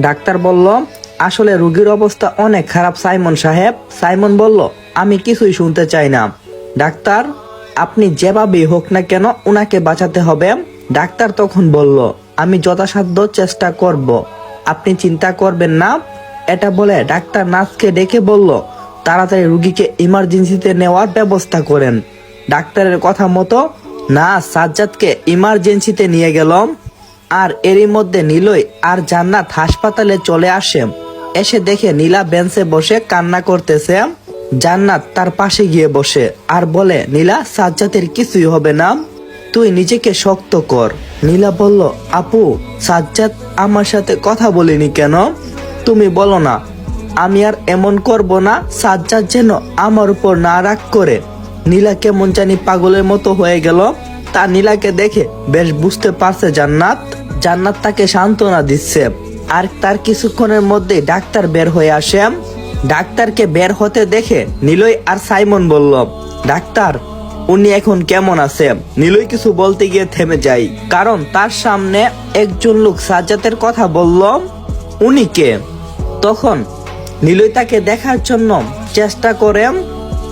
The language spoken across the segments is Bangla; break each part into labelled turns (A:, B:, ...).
A: ডাক্তার বলল, আসলে রোগীর অবস্থা অনেক খারাপ, সাইমন সাহেব। সাইমন বলল, আমি কিছুই শুনতে চাই না। ডাক্তার, আপনি যেভাবেই হোক না কেন উনাকে বাঁচাতে হবে? ডাক্তার তখন বলল, আমি যথাসাধ্য চেষ্টা করব। আপনি চিন্তা করবেন না। এটা বলে ডাক্তার নার্সকে ডেকে বলল, তাড়াতাড়ি রুগীকে ইমার্জেন্সিতে নেওয়ার ব্যবস্থা করেন। ডাক্তারের কথা মতো না সাজ্জাদকে ইমার্জেন্সিতে নিয়ে গেলাম আর এরই মধ্যে নীলই আর জান্নাত হাসপাতালে চলে আসে। এসে দেখে নীলা বেঞ্চে বসে কান্না করতেছে। জান্নাত তার পাশে গিয়ে বসে আর বলে, নীলা সাজ্জাতের কিছুই হবে না। তুই নিজেকে শক্ত কর। নীলা বলল, আপু, সাজ্জাদ আমার সাথে কথা বলিনি কেন? তুমি বলো না, আমি আর এমন করব না, সাজ্জাদ যেন আমার উপর না রাগ করে। নীলা কেমন জানি পাগলের মতো হয়ে গেল। তা নীলাকে দেখে বেশ বুঝতে পারছে জান্নাত। জান্নাত তাকে সান্ত্বনা দিচ্ছে। আর তার কিছুক্ষণের মধ্যে ডাক্তার বের হয়ে আসে। ডাক্তারকে বের হতে দেখে নীলই আর সাইমন বলল, ডাক্তার, উনি এখন কেমন আছে? নীলই কিছু বলতে গিয়ে থেমে যায়। কারণ তার সামনে একজন লোক সাজ্জাতের কথা বলল, উনি কে? তখন নীলই তাকে দেখার জন্য চেষ্টা করে।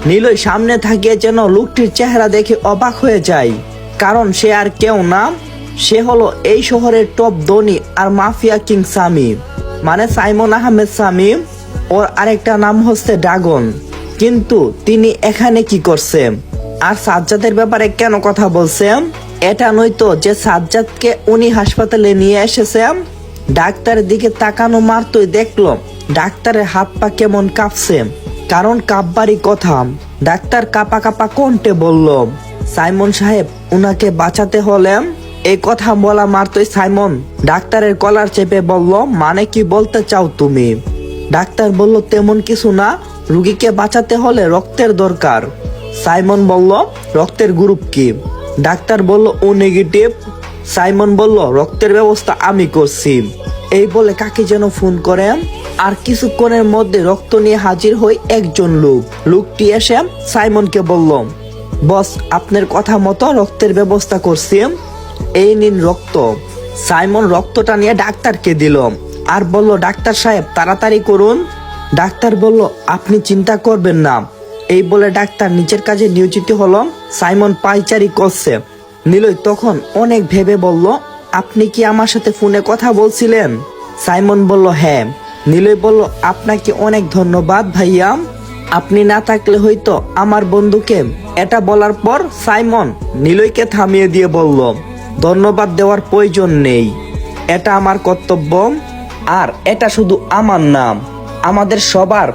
A: নীলই সামনে থাকিয়ে যেন লোকটির চেহারা দেখে অবাক হয়ে যায়। কারণ সে আর কেউ না, সে হলো এই শহরের টপ ধনী আর মাফিয়া কিং সামি মানে সাইমন আহমেদ সামি ওর আরেকটা নাম হচ্ছে ড্রাগন। কিন্তু তিনি এখানে কি করছে আর সাজ্জাদের ব্যাপারে কেন কথা বলছে এটা নয়তো যে সাজ্জাদকে উনি হাসপাতালে নিয়ে এসেছে ডাক্তারের দিকে তাকানো মারতই দেখল ডাক্তারের হাত পা কেমন কাঁপছে। কারণ কাঁপবারই কথা। ডাক্তার কাপা কাপা কণ্ঠে বলল সাইমন সাহেব, উনাকে বাঁচাতে হলে এই কথা বলা মারতই সাইমন ডাক্তারের কলার চেপে বলল মানে কি বলতে চাও তুমি? ডাক্তার বলল, তেমন কিছু না, রুগীকে বাঁচাতে হলে রক্তের দরকার। সাইমন বলল, রক্তের গ্রুপ কি? ডাক্তার বলল, ও নেগেটিভ সাইমন বলল, রক্তের ব্যবস্থা আমি করছি। এই বলে কাকে যেন ফোন করে আর কিছুক্ষণের মধ্যে রক্ত নিয়ে হাজির হই একজন লোক। লোকটি এসে সাইমনকে বলল বস, আপনার কথা মতো রক্তের ব্যবস্থা করছি। এই নিন রক্ত। সাইমন রক্তটা নিয়ে ডাক্তারকে দিল। আর বলল, ডাক্তার সাহেব, তাড়াতাড়ি করুন। ডাক্তার বলল, আপনি চিন্তা করবেন না। এই বলে ডাক্তার নিজের কাজে নিয়োজিত হলো। সাইমন পাইচারি করছে। নীলই তখন অনেক ভেবে বলল, আপনি কি আমার সাথে ফোনে কথা বলছিলেন? সাইমন বলল হ্যাঁ। নীলই বলল, আপনাকে অনেক ধন্যবাদ ভাইয়া। আপনি না থাকলে হয়তো আমার বন্ধুকে এটা বলার পর সাইমন নীলইকে থামিয়ে দিয়ে বলল, ধন্যবাদ দেওয়ার প্রয়োজন নেই। এটা আমার কর্তব্য আর এটা শুধু আমার নাম। আমাদের সবার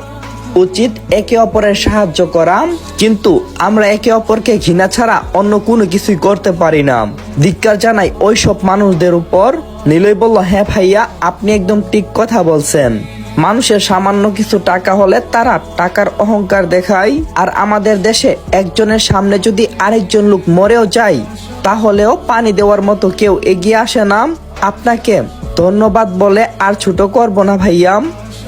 A: উচিত একে অপরের সাহায্য করা, কিন্তু আমরা একে অপরকে ঘৃণা ছাড়া অন্য কোনো কিছুই করতে পারি না। ধিক্কার জানাই ওইসব মানুষদের উপর। নীলই বলল হ্যাঁ ভাইয়া, আপনি একদম ঠিক কথা বলছেন। মানুষের সামান্য কিছু টাকা হলে তারা টাকার অহংকার দেখায়। আর আমাদের দেশে একজনের সামনে যদি আরেকজন লোক মরেও যায়, তাহলেও পানি দেওয়ার মতো কেউ এগিয়ে আসে না। আপনাকে ধন্যবাদ বলে আর ছোট করব না ভাইয়াম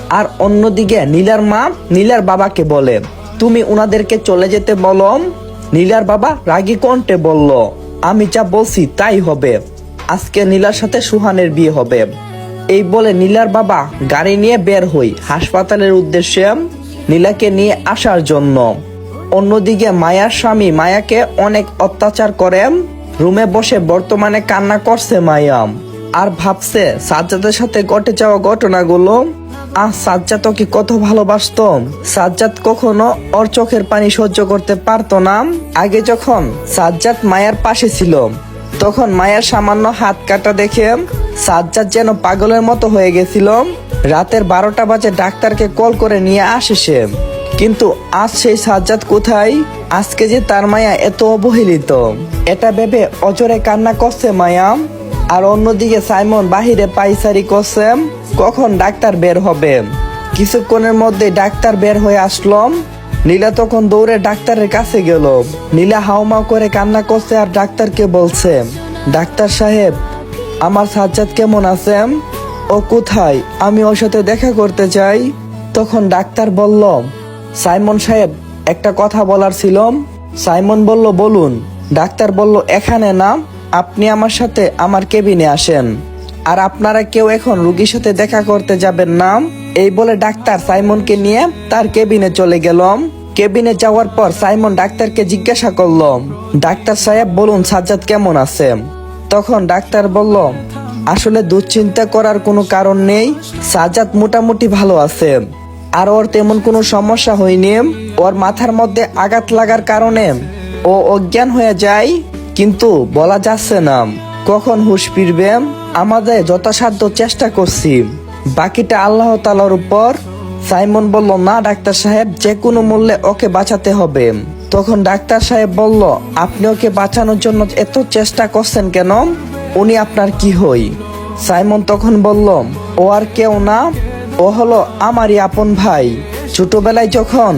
A: আর অন্যদিকে নীলার মা নীলার বাবাকে বলে, তুমি উনাদেরকে চলে যেতে বলো। নীলার বাবা রাগী কণ্ঠে বলল, আমি যা বলছি তাই হবে। আজকে নীলার সাথে সুহানের বিয়ে হবে। এই বলে নীলার বাবা গাড়ি নিয়ে বের হই। হাসপাতালের উদ্দেশ্যে নীলাকে নিয়ে আসার জন্য। অন্যদিকে মায়ার স্বামী মায়াকে অনেক অত্যাচার করে রুমে বসে বর্তমানে কান্না করছে মায়াম আর ভাবছে, সাজ্জাদের সাথে ঘটে যাওয়া ঘটনাগুলো। আহ, সাজ্জাদ কি কত ভালোবাসতো? সাজ্জাদ কখনো ওর চোখের পানি সহ্য করতে পারতো না। আগে যখন সাজ্জাদ মায়ার পাশে ছিল, তখন মায়ের সামান্য হাত কাটা দেখে সাজ্জাদ যেন পাগলের মতো হয়ে গেছিল। রাতের বারোটা বাজে ডাক্তারকে কল করে নিয়ে আসে সে। কিন্তু আজ সেই সাজ্জাদ কোথায়? আজকে যে তার মায়া এত অবহেলিত। এটা ভেবে অজরে কান্না করছে মায়া। আর অন্যদিকে সাইমন বাহিরে পাইসারি করছে। কখন ডাক্তার বের হবে? কিছুক্ষণের মধ্যে ডাক্তার বের হয়ে আসলো। নীলা তখন দৌড়ে ডাক্তারের কাছে গেল। নীলা হাউমাউ করে কান্না করছে আর ডাক্তারকে বলছে, ডাক্তার সাহেব আমার সাজ্জাদ কেমন আছে ও কোথায়? আমি ওর সাথে দেখা করতে চাই। তখন ডাক্তার বলল, সাইমন সাহেব, একটা কথা বলার ছিল। সাইমন বলল, বলুন। ডাক্তার বলল, এখানে না, আপনি আমার সাথে আমার কেবিনে আসেন। আর আপনারা কেউ এখন রুগীর সাথে দেখা করতে যাবেন না। এই বলে ডাক্তার সাইমনকে নিয়ে তার কেবিনে চলে গেলাম কেবিনে যাওয়ার পর সাইমন ডাক্তারকে জিজ্ঞাসা করলাম ডাক্তার সাহেব, বলুন সাজ্জাদ কেমন আছে তখন ডাক্তার বলল, আসলে দুশ্চিন্তা করার কোনো কারণ নেই, সাজ্জাদ মোটামুটি ভালো আছে। আর ওর তেমন কোনো সমস্যা হয়নি। ওর মাথার মধ্যে আঘাত লাগার কারণে ও অজ্ঞান হয়ে যায়, কিন্তু বলা যাচ্ছে না। কখন হুশ ফিরবে? আমাদের যথাসাধ্য চেষ্টা করছি। বাকিটা আল্লাহ তালার উপর। সাইমন বলল, না, ডাক্তার সাহেব, যে কোনো মূল্যে ওকে বাঁচাতে হবে। তখন ডাক্তার সাহেব বলল, আপনি ওকে বাঁচানোর জন্য এত চেষ্টা করছেন কেন? উনি আপনার কি হই? সাইমন তখন বলল, ও আর কেউ না, ও হলো আমারই আপন ভাই। ছোটবেলায় যখন